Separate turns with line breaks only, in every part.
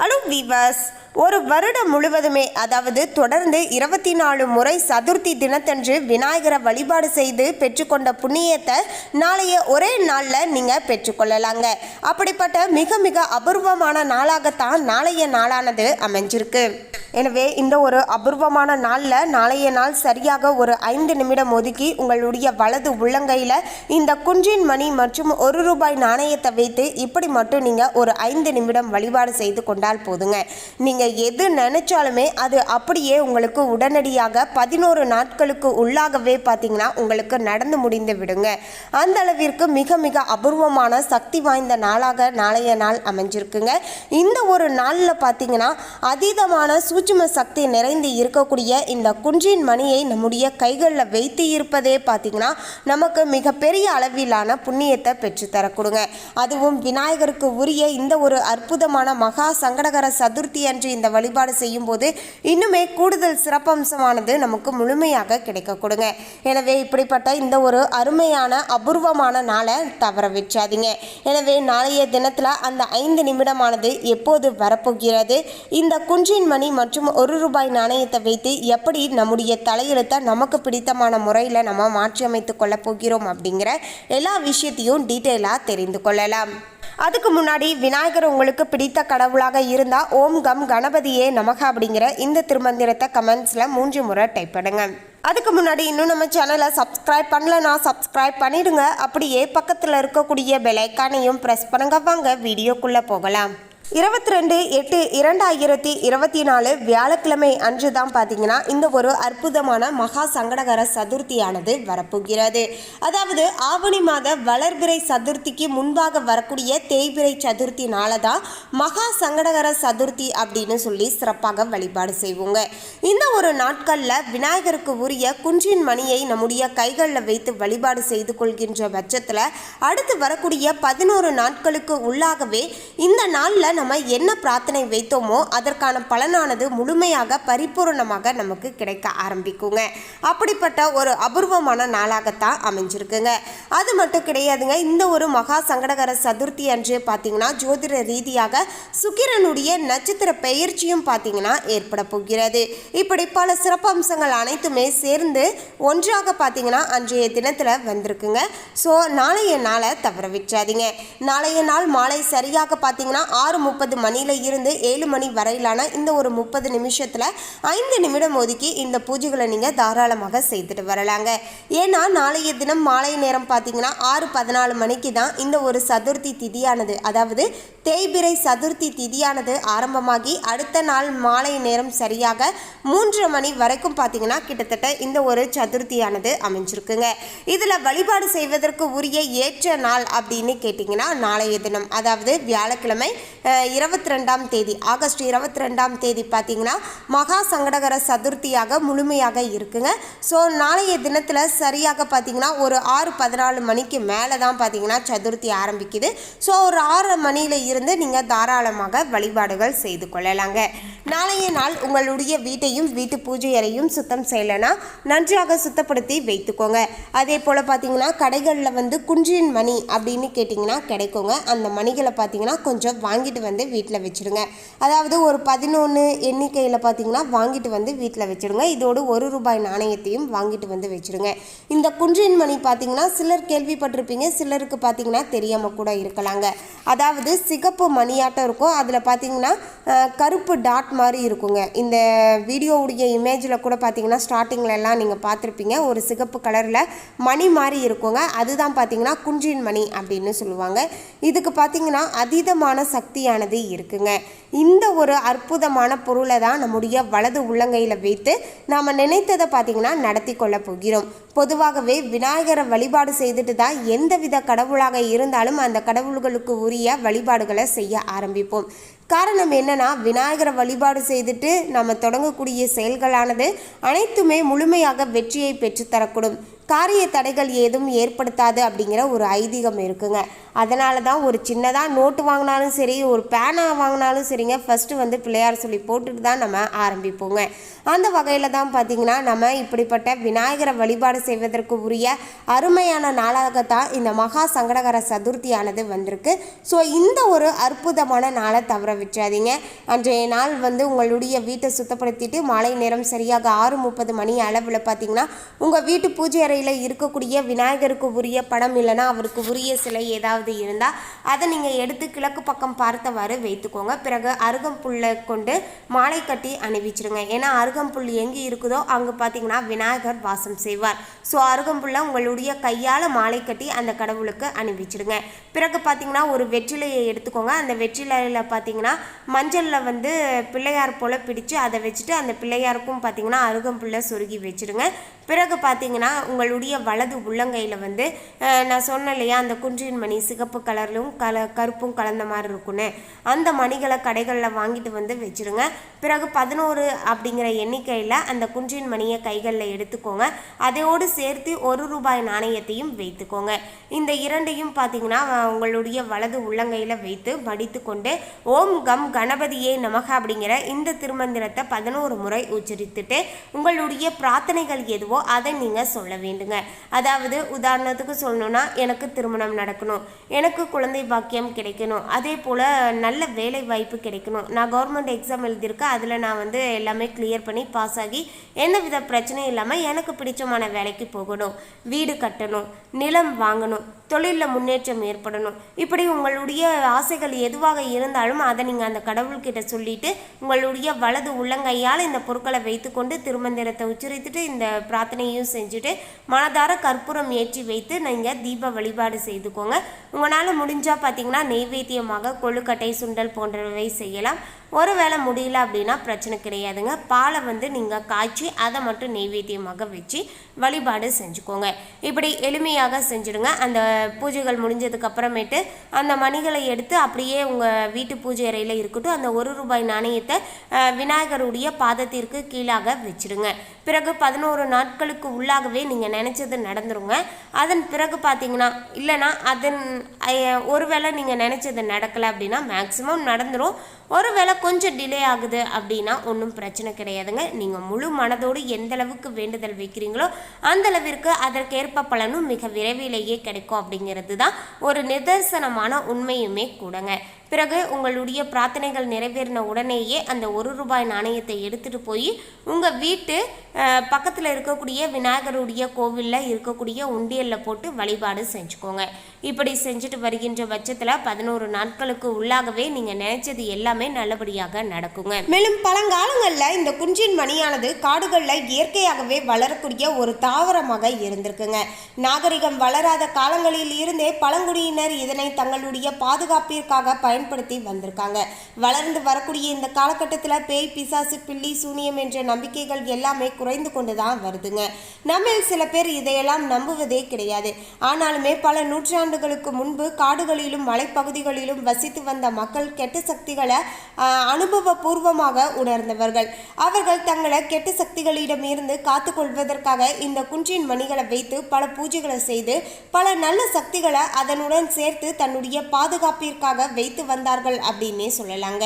Hello viewers ஒரு வருடம் முழுவதுமே அதாவது தொடர்ந்து இருபத்தி நாலு முறை சதுர்த்தி தினத்தன்று விநாயகரை வழிபாடு செய்து பெற்றுக்கொண்ட புண்ணியத்தை நாளைய ஒரே நாளில் நீங்கள் பெற்றுக்கொள்ளலாங்க. அப்படிப்பட்ட மிக மிக அபூர்வமான நாளாகத்தான் நாளைய நாளானது அமைஞ்சிருக்கு. எனவே இந்த ஒரு அபூர்வமான நாளில் நாளைய நாள் சரியாக ஒரு ஐந்து நிமிடம் ஒதுக்கி உங்களுடைய வலது உள்ளங்கையில் இந்த குன்றின் மணி மற்றும் ஒரு ரூபாய் நாணயத்தை வைத்து இப்படி மட்டும் நீங்கள் ஒரு ஐந்து நிமிடம் வழிபாடு செய்து கொண்டால் போதுங்க. நீங்கள் எது நினைச்சாலுமே அது அப்படியே உங்களுக்கு உடனடியாக பதினோரு நாட்களுக்கு உள்ளாகவே பார்த்தீங்கன்னா உங்களுக்கு நடந்து முடிந்து விடுங்க. அந்த அளவிற்கு மிக மிக அபூர்வமான சக்தி வாய்ந்த நாளாக நாளைய நாள் அமைஞ்சிருக்குங்க. இந்த ஒரு நாளில் பார்த்தீங்கன்னா அதீதமான சூட்சும சக்தி நிறைந்து இருக்கக்கூடிய இந்த குன்றின் மணியை நம்முடைய கைகளில் வைத்து இருப்பதே பார்த்தீங்கன்னா நமக்கு மிகப்பெரிய அளவிலான புண்ணியத்தை பெற்றுத்தரக்கூடுங்க. அதுவும் விநாயகருக்கு உரிய இந்த ஒரு அற்புதமான மகா சங்கடகர சதுர்த்தி அன்று இந்த வழிபாடு செய்யும் போது இன்னுமே கூடுதல் சிறப்பம்சமானது நமக்கு முழுமையாக கிடைக்க கொடுங்க எனவே இப்படிப்பட்ட இந்த ஒரு அருமையான அபூர்வமான நாளை தவற விற்றாதீங்க எனவே நாளைய தினத்தில் அந்த ஐந்து நிமிடமானது எப்போது வரப்போகிறது? இந்த குன்றின் மணி மற்றும் மற்றும் ஒரு ரூபாய் நாணயத்தை வைத்து எப்படி நம்முடைய தலையெழுத்தை நமக்கு பிடித்தமான முறையில் நம்ம மாற்றியமைத்து கொள்ளப் போகிறோம் அப்படிங்கிற எல்லா விஷயத்தையும் டீட்டெயிலாக தெரிந்து கொள்ளலாம். அதுக்கு முன்னாடி விநாயகர் உங்களுக்கு பிடித்த கடவுளாக இருந்தால் ஓம் கம் கணபதியே நமக அப்படிங்கிற இந்த திருமந்திரத்தை கமெண்ட்ஸில் மூன்று முறை டைப் பண்ணுங்க. அதுக்கு முன்னாடி இன்னும் நம்ம சேனலை சப்ஸ்கிரைப் பண்ணலனா சப்ஸ்கிரைப் பண்ணிடுங்க. அப்படியே பக்கத்தில் இருக்கக்கூடிய பெலைக்கானையும் ப்ரெஸ் பண்ணுங்க. வாங்க வீடியோக்குள்ளே போகலாம். இருபத்தி ரெண்டு எட்டு இரண்டாயிரத்தி இருபத்தி நாலு வியாழக்கிழமை அன்று தான் பார்த்தீங்கன்னா இந்த ஒரு அற்புதமான மகா சங்கடகர சதுர்த்தியானது வரப்போகிறது. அதாவது ஆவணி மாத வளர்பிறை சதுர்த்திக்கு முன்பாக வரக்கூடிய தேய்பிறை சதுர்த்தி தான் மகா சங்கடகர சதுர்த்தி அப்படின்னு சொல்லி சிறப்பாக வழிபாடு செய்வோங்க. இந்த ஒரு நாட்களில் விநாயகருக்கு உரிய குன்றின் மணியை நம்முடைய கைகளில் வைத்து வழிபாடு செய்து கொள்கின்ற பட்சத்தில் அடுத்து வரக்கூடிய பதினோரு நாட்களுக்கு உள்ளாகவே இந்த நாளில் நம்ம என்ன பிரார்த்தனை வைத்தோமோ அதற்கான பலனானது முழுமையாக பரிபூரணமாக நமக்கு கிடைக்க ஆரம்பிக்குங்க. அப்படிப்பட்ட ஒரு அபூர்வமான நாளாகத்தான் அமைஞ்சிருக்குங்க. அது மட்டும் கிடையாதுங்க இந்த ஒரு மகா சங்கடகர சதுர்த்தி அன்று பார்த்தீங்கன்னா ஜோதிட ரீதியாக சுக்கிரனுடைய நட்சத்திர பெயர்ச்சியும் பார்த்தீங்கன்னா ஏற்பட போகிறது. இப்படி பல சிறப்பம்சங்கள் அனைத்துமே சேர்ந்து ஒன்றாக பார்த்தீங்கன்னா அன்றைய தினத்தில் வந்திருக்குங்க. ஸோ நாளைய நாளை தவற விட்டுறாதீங்க. நாளைய நாள் மாலை சரியாக பார்த்தீங்கன்னா ஆறு முப்பது மணியில இருந்து ஏழு மணி வரையிலான இந்த ஒரு முப்பது நிமிஷத்தில் ஐந்து நிமிடம் ஒதுக்கி இந்த பூஜைகளை நீங்கள் தாராளமாக செய்துட்டு வரலாங்க. ஏன்னா நாளைய தினம் மாலை நேரம் பார்த்தீங்கன்னா ஆறு பதினாலு மணிக்கு தான் இந்த ஒரு சதுர்த்தி திதியானது. அதாவது தேய்பிரை சதுர்த்தி திதியானது ஆரம்பமாகி அடுத்த நாள் மாலை நேரம் சரியாக மூன்று மணி வரைக்கும் பார்த்தீங்கன்னா கிட்டத்தட்ட இந்த ஒரு சதுர்த்தியானது அமைஞ்சிருக்குங்க. இதில் வழிபாடு செய்வதற்கு உரிய ஏற்ற நாள் அப்படின்னு கேட்டிங்கன்னா நாளைய தினம். அதாவது வியாழக்கிழமை இருபத்தி ரெண்டாம் தேதி ஆகஸ்ட் இருபத்தி ரெண்டாம் தேதி பார்த்தீங்கன்னா மகா சங்கடகர சதுர்த்தியாக முழுமையாக இருக்குங்க. ஸோ நாளைய தினத்தில் சரியாக பார்த்தீங்கன்னா ஒரு ஆறு பதினாலு மணிக்கு மேலே தான் பார்த்தீங்கன்னா சதுர்த்தி ஆரம்பிக்குது. ஸோ ஒரு ஆறு மணியில் இருந்து நீங்கள் தாராளமாக வழிபாடுகள் செய்து கொள்ளலாங்க. நாளைய நாள் உங்களுடைய வீட்டையும் வீட்டு பூஜை அறையும் சுத்தம் செய்யலைன்னா நன்றாக சுத்தப்படுத்தி வைத்துக்கோங்க. அதே போல் பார்த்தீங்கன்னா கடைகளில் வந்து குன்றியின் மணி அப்படின்னு கேட்டிங்கன்னா கிடைக்குங்க. அந்த மணிகளை பார்த்தீங்கன்னா கொஞ்சம் வாங்கிட்டு வந்து வீட்டில் வச்சுடுங்க. அதாவது ஒரு பதினொன்று எண்ணிக்கையில் பார்த்தீங்கன்னா வாங்கிட்டு வந்து வீட்டில் வச்சுடுங்க. இதோடு ஒரு ரூபாய் நாணயத்தையும் வாங்கிட்டு வந்து வச்சுடுங்க. இந்த குன்றின் மணி பார்த்தீங்கன்னா சிலர் கேள்விப்பட்டிருப்பீங்க சிலருக்கு பார்த்தீங்கன்னா தெரியாமல் கூட இருக்கலாங்க. அதாவது சிகப்பு மணியாட்டம் இருக்கும். அதில் பார்த்தீங்கன்னா கருப்பு டாட் மாதிரி இருக்குங்க. இந்த வீடியோவுடைய இமேஜில் கூட பார்த்தீங்கன்னா ஸ்டார்டிங்கில் எல்லாம் நீங்கள் பார்த்துருப்பீங்க ஒரு சிகப்பு கலரில் மணி மாதிரி இருக்குங்க. அதுதான் பார்த்தீங்கன்னா குன்றின் மணி அப்படின்னு சொல்லுவாங்க. இதுக்கு பார்த்தீங்கன்னா அதீதமான சக்தியானது இருக்குங்க. இந்த ஒரு அற்புதமான பொருளை தான் நம்முடைய வலது உள்ளங்கையில் வைத்து நாம் நினைத்ததை பார்த்தீங்கன்னா நடத்தி கொள்ள போகிறோம். பொதுவாகவே விநாயகரை வழிபாடு செய்துட்டு தான் எந்தவித கடவுளாக இருந்தாலும் அந்த கடவுள்களுக்கு உரிய வழிபாடுகளை செய்ய ஆரம்பிப்போம். காரணம் என்னன்னா விநாயகரை வழிபாடு செய்துட்டு நம்ம தொடங்கக்கூடிய செயல்களானது அனைத்துமே முழுமையாக வெற்றியை பெற்றுத்தரக்கூடும். காரிய தடைகள் ஏதும் ஏற்படுத்தாது அப்படிங்கிற ஒரு ஐதீகம் இருக்குங்க. அதனால தான் ஒரு சின்னதாக நோட்டு வாங்கினாலும் சரி ஒரு பேனா வாங்கினாலும் சரிங்க. ஃபஸ்ட்டு வந்து பிள்ளையார் சொல்லி போட்டுட்டு தான் நம்ம ஆரம்பிப்போங்க. அந்த வகையில் தான் பார்த்திங்கன்னா நம்ம இப்படிப்பட்ட விநாயகரை வழிபாடு செய்வதற்கு உரிய அருமையான நாளாகத்தான் இந்த மகா சங்கடகர சதுர்த்தியானது வந்திருக்கு. ஸோ இந்த ஒரு அற்புதமான நாளை தவற விட்டுறாதீங்க. அன்றைய நாள் வந்து உங்களுடைய வீட்டை சுத்தப்படுத்திட்டு மாலை நேரம் சரியாக ஆறு முப்பது மணி அளவில் பார்த்தீங்கன்னா உங்கள் வீட்டு பூஜை அறையில் இருக்கக்கூடிய விநாயகருக்கு உரிய படம் இல்லைன்னா அவருக்கு உரிய சிலை ஏதாவது இருந்தால் அதை நீங்கள் எடுத்து கிழக்கு பக்கம் பார்த்தவாறு வைத்துக்கோங்க. பிறகு அருகம்புல்லை கொண்டு மாலை கட்டி அணிவிச்சிருங்க. ஏன்னா அருகம்புல் எங்கே இருக்குதோ அங்கே பார்த்தீங்கன்னா விநாயகர் வாசம் செய்வார். ஸோ அருகம்புல்லை உங்களுடைய கையால் மாலை கட்டி அந்த கடவுளுக்கு அணிவிச்சிடுங்க பிறகு பார்த்தீங்கன்னா ஒரு வெற்றிலையை எடுத்துக்கோங்க. அந்த வெற்றிலையில் பார்த்தீங்கன்னா மஞ்சளில் வந்து பிள்ளையார் போல் பிடிச்சு அதை வச்சுட்டு அந்த பிள்ளையாருக்கும் பார்த்தீங்கன்னா அருகம்புல்லை சொருகி வச்சிடுங்க பிறகு பார்த்தீங்கன்னா உங்களுடைய வலது உள்ளங்கையில் வந்து நான் சொன்னேன் இல்லையா அந்த குன்றின் மணி சிகப்பு கலர்லும் கல கருப்பும் கலந்த மாதிரி இருக்குன்னு அந்த மணிகளை கடைகளில் வாங்கிட்டு வந்து வச்சுருங்க. பிறகு பதினோரு அப்படிங்கிற எண்ணிக்கையில் அந்த குன்றின் மணியை கைகளில் எடுத்துக்கோங்க. அதையோடு சேர்த்து ஒரு ரூபாய் நாணயத்தையும் வைத்துக்கோங்க. இந்த இரண்டையும் பார்த்தீங்கன்னா உங்களுடைய வலது உள்ளங்கையில் வைத்து மடித்து கொண்டு ஓம் கம் கணபதியே நமக அப்படிங்கிற இந்த திருமந்திரத்தை பதினோரு முறை உச்சரித்துட்டு உங்களுடைய பிரார்த்தனைகள் எதுவோ அதை நீங்கள் சொல்ல வேண்டுங்க. அதாவது உதாரணத்துக்கு சொல்லணும்னா எனக்கு திருமணம் நடக்கணும். எனக்கு குழந்தை பாக்கியம் கிடைக்கணும். அதே போல் நல்ல வேலை வாய்ப்பு கிடைக்கணும். நான் கவர்மெண்ட் எக்ஸாம் எழுதியிருக்கேன். அதில் நான் வந்து எல்லாமே கிளியர் பண்ணி பாஸ் ஆகி எந்தவித பிரச்சனையும் இல்லாமல் எனக்கு பிடிச்சமான வேலைக்கு போகணும். வீடு கட்டணும். நிலம் வாங்கணும். தொழிலில் முன்னேற்றம் ஏற்படணும். இப்படி உங்களுடைய ஆசைகள் எதுவாக இருந்தாலும் அதை நீங்கள் அந்த கடவுள்கிட்ட சொல்லிட்டு உங்களுடைய வலது உள்ளங்கையால் இந்த பொருட்களை வைத்துக்கொண்டு திருமந்திரத்தை உச்சரித்துட்டு இந்த பிரார்த்தனையும் செஞ்சுட்டு மனதார கற்பூரம் ஏற்றி வைத்து நீங்கள் தீப வழிபாடு செய்துக்கோங்க. உங்களால் முடிஞ்சால் பார்த்தீங்கன்னா நெய்வேத்தியமாக கொழுக்கட்டை சுண்டல் போன்றவை செய்யலாம். ஒருவேளை முடியல அப்படின்னா பிரச்சனை கிடையாதுங்க. பாலை வந்து நீங்கள் காய்ச்சி அதை மட்டும் நெய்வேத்தியமாக வச்சு வழிபாடு செஞ்சுக்கோங்க. இப்படி எளிமையாக செஞ்சுடுங்க. அந்த பூஜைகள் முடிஞ்சதுக்கு அப்புறமேட்டு அந்த மணிகளை எடுத்து அப்படியே உங்கள் வீட்டு பூஜை அறையில் இருக்கட்டும் அந்த ஒரு ரூபாய் நாணயத்தை விநாயகருடைய பாதத்திற்கு கீழாக வச்சிடுங்க. பிறகு பதினோரு நாட்களுக்கு உள்ளாகவே நீங்கள் நினச்சது நடந்துருங்க. அதன் பிறகு பார்த்தீங்கன்னா இல்லைன்னா அதன் ஒருவேளை நீங்கள் நினச்சது நடக்கலை அப்படின்னா மேக்ஸிமம் நடந்துடும் ஒருவேளை கொஞ்சம் டிலே ஆகுது அப்படின்னா ஒன்றும் பிரச்சனை கிடையாதுங்க. நீங்கள் முழு மனதோடு எந்த அளவுக்கு வேண்டுதல் வைக்கிறீங்களோ அந்த அளவிற்கு அதற்கேற்ப பலனும் மிக விரைவிலேயே கிடைக்கும் அப்படிங்கிறது தான் ஒரு நிதர்சனமான உண்மையுமே கூடங்க. பிறகு உங்களுடைய பிரார்த்தனைகள் நிறைவேறின உடனேயே அந்த ஒரு ரூபாய் நாணயத்தை எடுத்துகிட்டு போய் உங்கள் வீட்டு பக்கத்தில் இருக்கக்கூடிய விநாயகருடைய கோவிலில் இருக்கக்கூடிய உண்டியலில் போட்டு வழிபாடு செஞ்சுக்கோங்க. இப்படி செஞ்சுட்டு வருகின்ற பட்சத்தில் பதினோரு நாட்களுக்கு உள்ளாகவே நீங்கள் நினைச்சது எல்லாமே நல்லபடியாக நடக்குங்க. மேலும் பழங்காலங்களில் இந்த குஞ்சின் மணியானது காடுகளில் இயற்கையாகவே வளரக்கூடிய ஒரு தாவரமாக இருந்திருக்குங்க. நாகரிகம் வளராத காலங்களில் இருந்தே பழங்குடியினர் இதனை தங்களுடைய பாதுகாப்பிற்காக பயன்படுத்தி வந்திருக்காங்க. வளர்ந்து வரக்கூடிய இந்த காலகட்டத்தில் பேய் பிசாசு பில்லி சூனியம் என்ற நம்பிக்கைகள் எல்லாமே குறைந்து கொண்டு தான் வருதுங்க. நம்மில் சில பேர் இதையெல்லாம் நம்புவதே கிடையாது. ஆனாலுமே பல நூற்றாண்டுகளுக்கு முன்பு காடுகளிலும் மலைப்பகுதிகளிலும் வசித்து வந்த மக்கள் கெட்ட சக்திகளை அனுபவபூர்வமாக உணர்ந்தவர்கள். அவர்கள் தங்களை கெட்ட சக்திகளிடம் இருந்து காத்துக்கொள்வதற்காக இந்த குன்றின் மணிகளை வைத்து பல பூஜைகளை செய்து பல நல்ல சக்திகளை அதனுடன் சேர்த்து தன்னுடைய பாதுகாப்பிற்காக வைத்து வந்தார்கள் அப்படின்னே சொல்லலாங்க.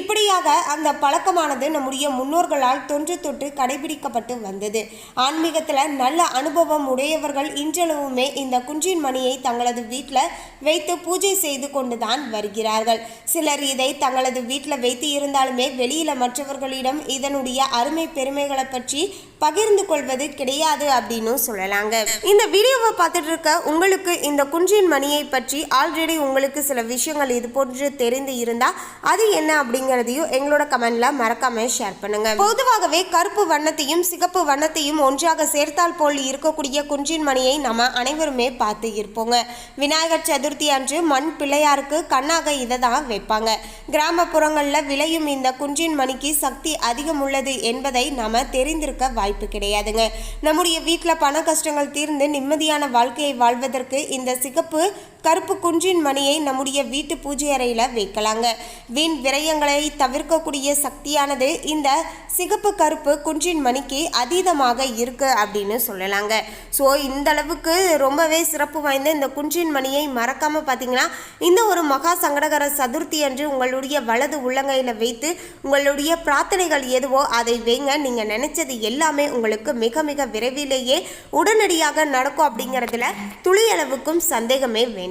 இப்படியாக அந்த பழக்கமானது நம்முடைய முன்னோர்களால் தொன்று தொட்டு கடைபிடிக்கப்பட்டு வந்தது. ஆன்மீகத்தில் நல்ல அனுபவம் உடையவர்கள் இன்றளவுமே இந்த குன்றின் மணியை தங்களது வீட்டில் வைத்து பூஜை செய்து கொண்டுதான் வருகிறார்கள். சிலர் இதை தங்களது வீட்டில் வைத்து இருந்தாலுமே வெளியில் மற்றவர்களிடம் இதனுடைய அருமை பெருமைகளை பற்றி பகிர்ந்து கொள்வது கிடையாது அப்படின்னு சொல்லலாங்க. இந்த வீடியோவை பார்த்துட்டு இருக்க உங்களுக்கு இந்த குன்றின் மணியை பற்றி ஆல்ரெடி உங்களுக்கு சில விஷயங்கள் இது போன்று தெரிந்து இருந்தா அது என்ன அப்படிங்கிறதையும் எங்களோட கமெண்ட்ல மறக்காம ஷேர் பண்ணுங்க. பொதுவாகவே கருப்பு வண்ணத்தையும் சிகப்பு வண்ணத்தையும் ஒன்றாக சேர்த்தால் போல் இருக்கக்கூடிய குன்றின் மணியை நம்ம அனைவருமே பார்த்து இருப்போங்க. விநாயகர் சதுர்த்தி அன்று மண் பிள்ளையாருக்கு கண்ணாக இதை தான் வைப்பாங்க. கிராமப்புறங்களில் விளையும் இந்த குன்றின் மணிக்கு சக்தி அதிகம் உள்ளது என்பதை நாம தெரிந்திருக்க வாய்ப்பு கிடையாதுங்க. நம்முடைய வீட்டில் பண கஷ்டங்கள் தீர்ந்து நிம்மதியான வாழ்க்கையை வாழ்வதற்கு இந்த சிகப்பு கருப்பு குன்றின் மணியை நம்முடைய வீட்டு பூஜை அறையில் வைக்கலாங்க. வீண் விரயங்களை தவிர்க்கக்கூடிய சக்தியானது இந்த சிகப்பு கருப்பு குன்றின் மணிக்கு அதீதமாக இருக்கு அப்படின்னு சொல்லலாங்க. ஸோ இந்த அளவுக்கு ரொம்பவே சிறப்பு வாய்ந்த இந்த குன்றின் மணியை மறக்காமல் பார்த்தீங்கன்னா இந்த ஒரு மகா சங்கடகர சதுர்த்தி அன்று உங்களுடைய வலது உள்ளங்கையில் வைத்து உங்களுடைய பிரார்த்தனைகள் எதுவோ அதை வைங்க. நீங்கள் நினைச்சது எல்லாமே உங்களுக்கு மிக மிக விரைவிலேயே உடனடியாக நடக்கும் அப்படிங்கிறதுல துளியளவுக்கும் சந்தேகமே வேண்டும்.